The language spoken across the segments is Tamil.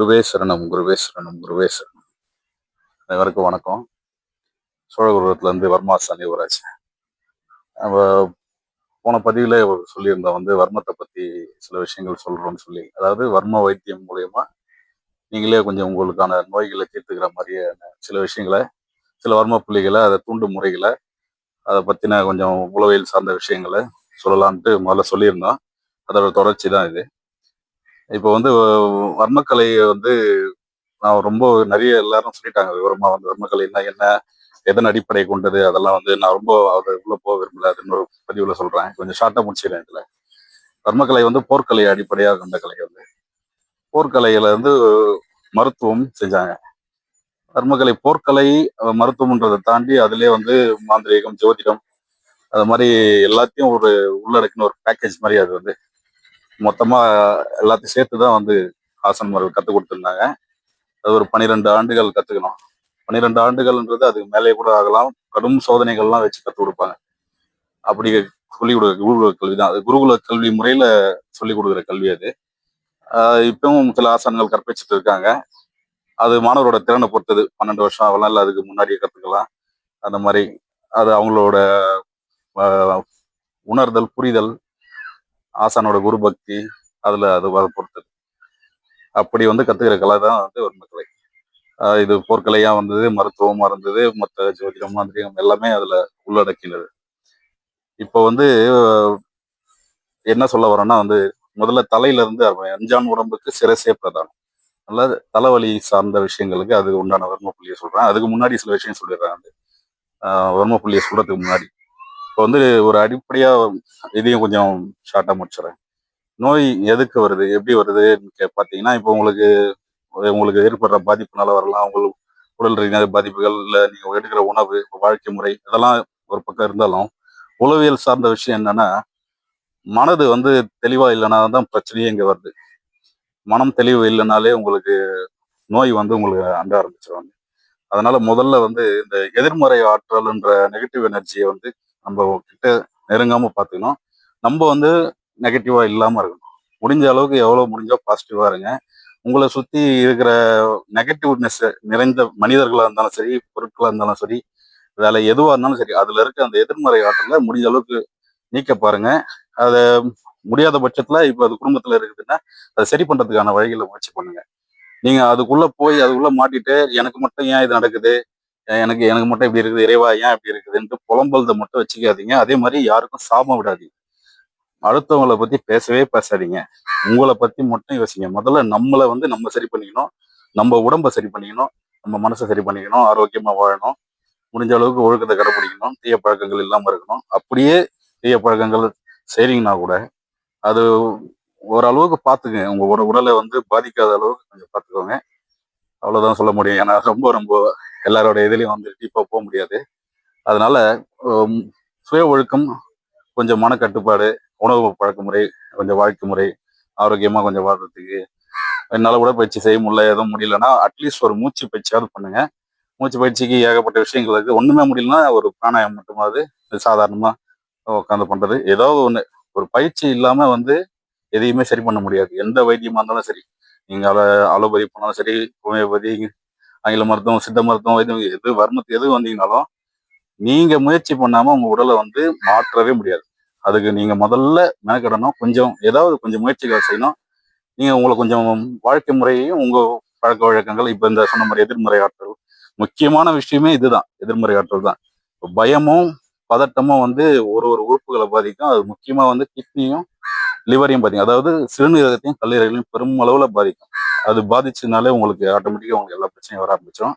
குருவே சரணம் குருவே சரணம் குருவே சரணம். அனைவருக்கும் வணக்கம். சோழகுருவத்துலேருந்து வர்மா சனிவராஜ் நம்ம போன பதிவில் சொல்லியிருந்தோம் வந்து வர்மத்தை பற்றி சில விஷயங்கள் சொல்கிறோம்னு சொல்லி. அதாவது வர்ம வைத்தியம் மூலயமா நீங்களே கொஞ்சம் உங்களுக்கான நோய்களை தீர்த்துக்கிற மாதிரியான சில விஷயங்களை சில வர்ம புள்ளிகளை அதை தூண்டும் முறைகளை அதை பற்றின கொஞ்சம் உளவியல் சார்ந்த விஷயங்களை சொல்லலான்ட்டு முதல்ல சொல்லியிருந்தோம். அதோட தொடர்ச்சி தான் இது. இப்போ வந்து வ- வர்மக்கலையை வந்து நான் ரொம்ப நிறைய எல்லாரும் சொல்லிட்டாங்க விவரமா வந்து வர்மக்கலைன்னா என்ன எதன் அடிப்படை கொண்டது? அதெல்லாம் வந்து நான் ரொம்ப அதை உள்ள போக விரும்பல. அதுன்னு ஒரு பதிவுல சொல்றேன். கொஞ்சம் ஷார்ட்டா முடிச்சிடுறேன் இதுல. வர்மக்கலை வந்து போர்க்கலை அடிப்படையாக கொண்ட கலை வந்து. போர்க்கலையில வந்து மருத்துவம் செஞ்சாங்க. வர்மக்கலை போர்க்கலை மருத்துவம்ன்றதை தாண்டி அதுலேயே வந்து மாந்திரீகம் ஜோதிடம் அது மாதிரி எல்லாத்தையும் ஒரு உள்ளடக்கின ஒரு பேக்கேஜ் மாதிரி அது வந்து மொத்தமா எல்லாத்தையும் சேர்த்து தான் வந்து ஹாசன் அவர்கள் கற்றுக் கொடுத்துருந்தாங்க. அது ஒரு பன்னிரெண்டு ஆண்டுகள் கற்றுக்கணும் பன்னிரெண்டு ஆண்டுகள்ன்றது அதுக்கு மேலே கூட ஆகலாம். கடும் சோதனைகள்லாம் வச்சு கற்றுக் கொடுப்பாங்க. அப்படி சொல்லி கொடுக்குற குருகுல கல்வி தான். அது குருகுல கல்வி முறையில் சொல்லிக் கொடுக்குற கல்வி அது. இப்பவும் சில ஆசான்கள் கற்பிச்சுட்டு இருக்காங்க. அது மாணவரோட திறனை பொறுத்தது. பன்னெண்டு வருஷம் ஆகலாம் இல்லை அதுக்கு முன்னாடியே கற்றுக்கலாம் அந்த மாதிரி அது அவங்களோட உணர்தல் புரிதல் ஆசானோட குரு பக்தி அதில் அது அதை பொறுத்தது. அப்படி வந்து கற்றுக்கிற கலை தான் வந்து ஒரு கலை. இது போர்க்கலையாக வந்தது மருத்துவமாக இருந்தது மற்ற ஜோதிடம் மாந்திரிகம் எல்லாமே அதில் உள்ளடக்கினது இப்போ வந்து என்ன சொல்ல வரோன்னா வந்து முதல்ல தலையிலேருந்து அஞ்சான் உடம்புக்கு சிரசே பிரதானம். அதனால தலைவலி சார்ந்த விஷயங்களுக்கு அது உண்டான வர்ம புள்ளியை சொல்கிறேன் அதுக்கு முன்னாடி சில விஷயம் சொல்லிடுறேன். வந்து வர்ம புள்ளியை சொல்கிறதுக்கு முன்னாடி. இப்போ வந்து ஒரு அடிப்படையாக இதையும் கொஞ்சம் ஷார்ட்டாக முடிச்சிடறேன். நோய் எதுக்கு வருது? எப்படி வருதுன்னு கே- பார்த்தீங்கன்னா இப்போ உங்களுக்கு உங்களுக்கு ஏற்படுற பாதிப்புனால வரலாம். உங்களுக்கு உடல் ரீதியான பாதிப்புகள் இல்லை நீங்கள் எடுக்கிற உணவு வாழ்க்கை முறை இதெல்லாம் ஒரு பக்கம் இருந்தாலும் உளவியல் சார்ந்த விஷயம் என்னன்னா மனது வந்து தெளிவாக இல்லைனா தான் பிரச்சனையே இங்கே வருது. மனம் தெளிவு இல்லைனாலே உங்களுக்கு நோய் வந்து உங்களுக்கு அண்ட ஆரம்பிச்சிருவாங்க. அதனால முதல்ல வந்து இந்த எதிர்மறை ஆற்றல்ன்ற நெகட்டிவ் எனர்ஜியை வந்து நம்ம கிட்ட நெருங்காம பார்த்துக்கணும் நம்ம வந்து நெகட்டிவா இல்லாம இருக்கணும். முடிஞ்ச அளவுக்கு எவ்வளவு முடிஞ்சோ பாசிட்டிவா இருங்க. உங்களை சுத்தி இருக்கிற நெகட்டிவ்னஸ் நிறைந்த மனிதர்களா இருந்தாலும் சரி பொருட்களா இருந்தாலும் சரி வேலை எதுவா இருந்தாலும் சரி அதுல இருக்க அந்த எதிர்மறை ஆற்றல முடிஞ்ச அளவுக்கு நீக்க பாருங்க. அதை முடியாத பட்சத்துல இப்ப அது குடும்பத்துல இருக்குதுன்னா அதை சரி பண்றதுக்கான வழிகளை முயற்சி பண்ணுங்க. நீங்க அதுக்குள்ள போய் அதுக்குள்ள மாட்டிட்டு எனக்கு மட்டும் ஏன் இது நடக்குது? எனக்கு எனக்கு மட்டும் இப்படி இருக்குது இறைவா ஏன் இப்படி இருக்குதுன்ட்டு புலம்பல்தை மட்டும் வச்சுக்காதீங்க. அதே மாதிரி யாருக்கும் சாபம் விடாதீங்க. அடுத்தவங்கள பத்தி பேசவே பேசாதீங்க. உங்களை பத்தி மட்டும் யோசிங்க. முதல்ல நம்மளை வந்து நம்ம சரி பண்ணிக்கணும். நம்ம உடம்ப சரி பண்ணிக்கணும். நம்ம மனசை சரி பண்ணிக்கணும். ஆரோக்கியமா வாழணும். முடிஞ்ச அளவுக்கு ஒழுக்கத்தை கடைபிடிக்கணும். தீய பழக்கங்கள் இல்லாம இருக்கணும். அப்படியே தீய பழக்கங்கள் செய்றீங்கன்னா கூட அது ஓரளவுக்கு பார்த்துங்க உங்க உட உடலை வந்து பாதிக்காத அளவுக்கு கொஞ்சம் பார்த்துக்கோங்க அவ்வளோதான் சொல்ல முடியும். ஏன்னா ரொம்ப ரொம்ப எல்லாரோட இதுலேயும் வந்து இப்போ போக முடியாது. அதனால சுய ஒழுக்கம் கொஞ்சம் மனக்கட்டுப்பாடு உணவு பழக்க முறை கொஞ்சம் வாழ்க்கை முறை ஆரோக்கியமாக கொஞ்சம் வாழ்றதுக்கு என்னால் உடற்பயிற்சி செய்ய முடியல எதுவும் முடியலன்னா அட்லீஸ்ட் ஒரு மூச்சு பயிற்சியாவது பண்ணுங்க. மூச்சு பயிற்சிக்கு ஏகப்பட்ட விஷயங்கள் இருக்குது ஒன்றுமே முடியலன்னா ஒரு பிராணாயம் மட்டுமாவது சாதாரணமாக உட்காந்து பண்ணுறது ஏதாவது ஒன்று ஒரு பயிற்சி இல்லாமல் வந்து எதையுமே சரி பண்ண முடியாது. எந்த வைத்தியமாக இருந்தாலும் சரி. நீங்கள் அல அலோபதி போனாலும் சரி ஹோமியோபதி ஆங்கில மருத்துவம் சித்த மருத்துவம் எதுவும் எது வர்மத்து எது வந்தீங்கனாலும் நீங்க முயற்சி பண்ணாம உங்க உடலை வந்து மாற்றவே முடியாது. அதுக்கு நீங்க முதல்ல மெனக்கிடணும். கொஞ்சம் ஏதாவது கொஞ்சம் முயற்சிகள் செய்யணும். நீங்க உங்களை கொஞ்சம் வாழ்க்கை முறையையும் உங்க பழக்க வழக்கங்கள் இப்ப இந்த சொன்ன மாதிரி எதிர்மறை ஆற்றல் முக்கியமான விஷயமே இதுதான். எதிர்மறை ஆற்றல் தான். பயமும் பதட்டமும் வந்து ஒரு ஒரு உறுப்புகளை பாதிக்கும். அது முக்கியமா வந்து கிட்னியும் லிவரையும் பாதிக்கும் அதாவது சிறுநீரகத்தையும் கல்லீரலையும் பெரும் அளவில் பாதிக்கும். அது பாதிச்சதுனாலே உங்களுக்கு ஆட்டோமேட்டிக்காக உங்களுக்கு எல்லா பிரச்சனையும் வர ஆரம்பிச்சிடும்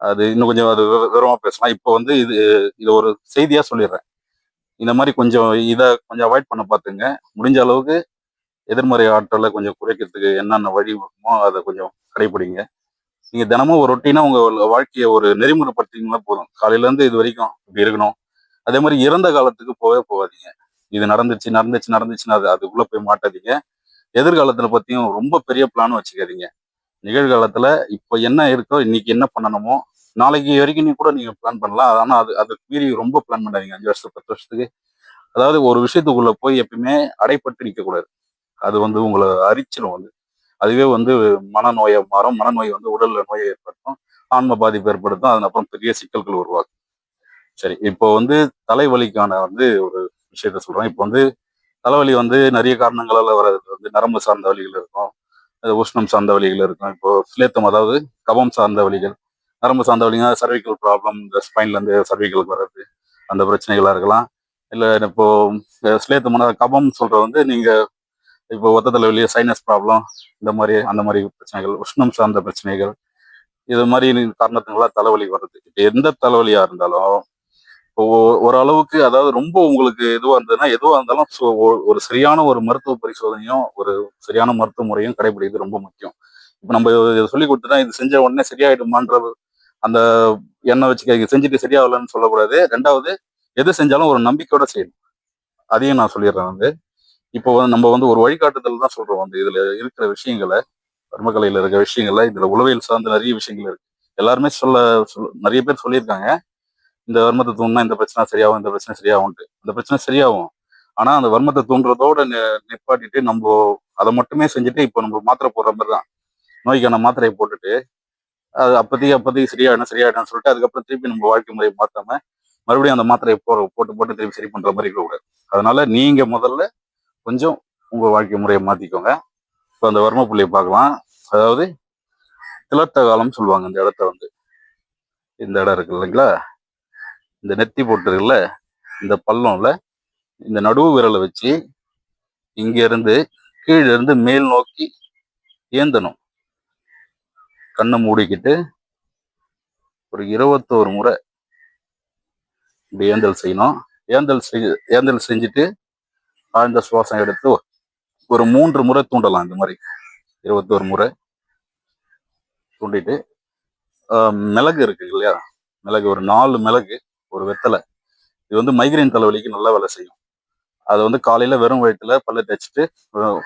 அது இன்னும் கொஞ்சம் அது விவரமாக பேசலாம். இப்போ வந்து இது இது ஒரு செய்தியாக சொல்லிடுறேன். இந்த மாதிரி கொஞ்சம் இதை கொஞ்சம் அவாய்ட் பண்ண பார்த்துங்க முடிஞ்ச அளவுக்கு எதிர்மறை ஆற்றலை கொஞ்சம் குறைக்கிறதுக்கு என்னென்ன வழி இருக்குமோ அதை கொஞ்சம் கடைபிடிங்க. நீங்கள் தினமும் ஒரு ரொட்டீனாக உங்கள் வாழ்க்கையை ஒரு நெறிமுறைப்படுத்திங்கன்னா போதும். காலையிலேருந்து இது வரைக்கும் இப்படி இருக்கணும். அதே மாதிரி இறந்த காலத்துக்கு போகவே போகாதீங்க. இது நடந்துச்சு நடந்துச்சு நடந்துச்சுன்னா அது அதுக்குள்ள போய் மாட்டாதீங்க. எதிர்காலத்துல பத்தியும் ரொம்ப பெரிய பிளான் வச்சுக்காதீங்க. நிகழ்காலத்துல இப்போ என்ன இருக்கோ இன்னைக்கு என்ன பண்ணணுமோ நாளைக்கு வரைக்கும் நீ கூட நீங்க பிளான் பண்ணலாம். ஆனா அது அதுக்கு மீறி ரொம்ப பிளான் பண்ணாதீங்க. அஞ்சு வருஷம் பத்து வருஷத்துக்கு. அதாவது ஒரு விஷயத்துக்குள்ள போய் எப்பயுமே அடைப்பட்டு நிற்க கூடாது அது வந்து உங்களை அரிச்சிடும் வந்து அதுவே வந்து மனநோயை மாறும். மனநோய் வந்து உடல்ல நோயை ஏற்படுத்தும். ஆன்ம பாதிப்பு ஏற்படுத்தும். அதன் அப்புறம் பெரிய சிக்கல்கள் உருவாக்கும். சரி இப்போ வந்து தலைவலிக்கான வந்து ஒரு விஷயத்த சொல்றேன் இப்போ வந்து தலைவலி வந்து நிறைய காரணங்களால வர்றது வந்து நரம்பு சார்ந்த வழிகள் இருக்கும். உஷ்ணம் சார்ந்த வழிகள் இருக்கும். இப்போ சிலேத்தம் அதாவது கபம் சார்ந்த வழிகள் நரம்பு சார்ந்த வழிங்க சர்விக்கல் ப்ராப்ளம் இந்த ஸ்பைன்ல இருந்து சர்விக்கலுக்கு வர்றது அந்த பிரச்சனைகளாக இருக்கலாம். இல்ல இப்போ ஸ்லேத்தம் கபம் சொல்றது வந்து நீங்க இப்போ ஒத்த தலைவலி சைனஸ் ப்ராப்ளம் இந்த மாதிரி அந்த மாதிரி பிரச்சனைகள் உஷ்ணம் சார்ந்த பிரச்சனைகள் இது மாதிரி காரணத்துங்களா தலைவலி வர்றது. இப்போ எந்த தலைவலியாக இருந்தாலும் ஓரளவுக்கு அதாவது ரொம்ப உங்களுக்கு எதுவாக இருந்ததுன்னா எதுவாக இருந்தாலும் ஒ- ஒரு சரியான ஒரு மருத்துவ பரிசோதனையும் ஒரு சரியான மருத்துவ முறையும் கடைபிடிக்கிறது ரொம்ப முக்கியம். இப்போ நம்ம இதை சொல்லி கொடுத்துட்டா இது செஞ்ச உடனே சரியாயிடுமான்ற அந்த எண்ணெய் வச்சு இது செஞ்சுட்டு சரியாகலன்னு சொல்லக்கூடாது. ரெண்டாவது எது செஞ்சாலும் ஒரு நம்பிக்கையோட செய்யணும். அதையும் நான் சொல்லிடுறேன் வந்து. இப்போ வந்து நம்ம வந்து ஒரு வழிகாட்டுதல் தான் சொல்றோம் வந்து. இதுல இருக்கிற விஷயங்களை கர்மக்கலையில இருக்கிற விஷயங்களை இதுல உளவியல் சார்ந்த நிறைய விஷயங்கள் இருக்கு. எல்லாருமே சொல்ல சொல் நிறைய பேர் சொல்லியிருக்காங்க. இந்த வர்மத்தை தூண்டினா இந்த பிரச்சனை சரியாகும் இந்த பிரச்சனை சரியாகும்ட்டு இந்த பிரச்சனை சரியாகும். ஆனா அந்த வர்மத்தை தூண்டுறதோட நிப்பாட்டிட்டு நம்ம அதை மட்டுமே செஞ்சுட்டு இப்போ நம்ம மாத்திரை போடுற மாதிரி தான். நோய்க்கான மாத்திரையை போட்டுட்டு அது அப்போதைக்கு அப்போதைக்கு சரியாயிடும் சரியாயிடும் சொல்லிட்டு அதுக்கப்புறம் திருப்பி நம்ம வாழ்க்கை முறையை மாத்தாம மறுபடியும் அந்த மாத்திரையை போ போட்டு போட்டு திருப்பி சரி பண்ற மாதிரி இருக்கக்கூடாது அதனால நீங்க முதல்ல கொஞ்சம் உங்க வாழ்க்கை முறையை மாத்திக்கோங்க. இப்போ அந்த வர்ம புள்ளியை பார்க்கலாம். அதாவது திலத்த காலம் சொல்லுவாங்க. இந்த இடத்த வந்து இந்த இடம் இருக்கு இல்லைங்களா? இந்த நெத்தி போட்டுருக்குல்ல இந்த பள்ளம்ல இந்த நடுவு விரலை வச்சு இங்க இருந்து இருந்து மேல் நோக்கி ஏந்தணும். கண்ணை மூடிக்கிட்டு ஒரு இருபத்தோரு முறை இப்படி ஏந்தல் செய்யணும். ஏந்தல் செய் ஏந்தல் செஞ்சுட்டு ஆழ்ந்த சுவாசம் எடுத்து ஒரு மூன்று முறை தூண்டலாம் இந்த மாதிரி. இருபத்தோரு முறை தூண்டிட்டு மிளகு இருக்கு இல்லையா? மிளகு ஒரு நாலு மிளகு ஒரு வெத்தலை. இது வந்து மைக்ரைன் தலைவலிக்கு நல்லா வேலை செய்யும். அதை வந்து காலையில வெறும் வயிற்றுல பல்ல தேய்ச்சிட்டு அஹ்,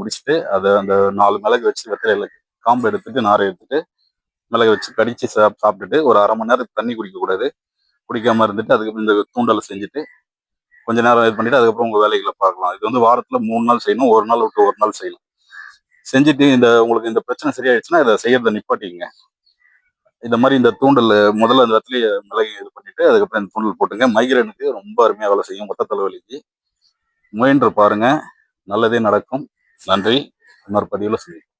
முடிச்சுட்டு அதை அந்த நாலு மிளகு வச்சு வெத்தலையில காம்பு எடுத்துட்டு நாரை எடுத்துட்டு மிளகு வச்சு கடிச்சு சாப் சாப்பிட்டுட்டு ஒரு அரை மணி நேரம் தண்ணி குடிக்க கூடாது. குடிக்காம இருந்துட்டு அதுக்கப்புறம் இந்த தூண்டலை செஞ்சுட்டு கொஞ்ச நேரம் இது பண்ணிட்டு அதுக்கப்புறம் உங்க வேலைகளை பார்க்கலாம். இது வந்து வாரத்துல மூணு நாள் செய்யணும் ஒரு நாள் விட்டு ஒரு நாள் செய்யலாம். செஞ்சுட்டு இந்த உங்களுக்கு இந்த பிரச்சனை சரியாயிடுச்சுன்னா இதை செய்யறதை நிப்பாட்டிங்க இந்த மாதிரி இந்த தூண்டல் முதல்ல அந்த இடத்துல மிளகு இது பண்ணிட்டு அதுக்கப்புறம் இந்த தூண்டல் போட்டுங்க. மைக்ரேனுக்கு ரொம்ப அருமையாக வேலை செய்யும் மொத்த தலைவலிக்கு. முயன்று பாருங்க. நல்லதே நடக்கும். நன்றி. இன்னொரு பதிவில் சந்திப்போம்.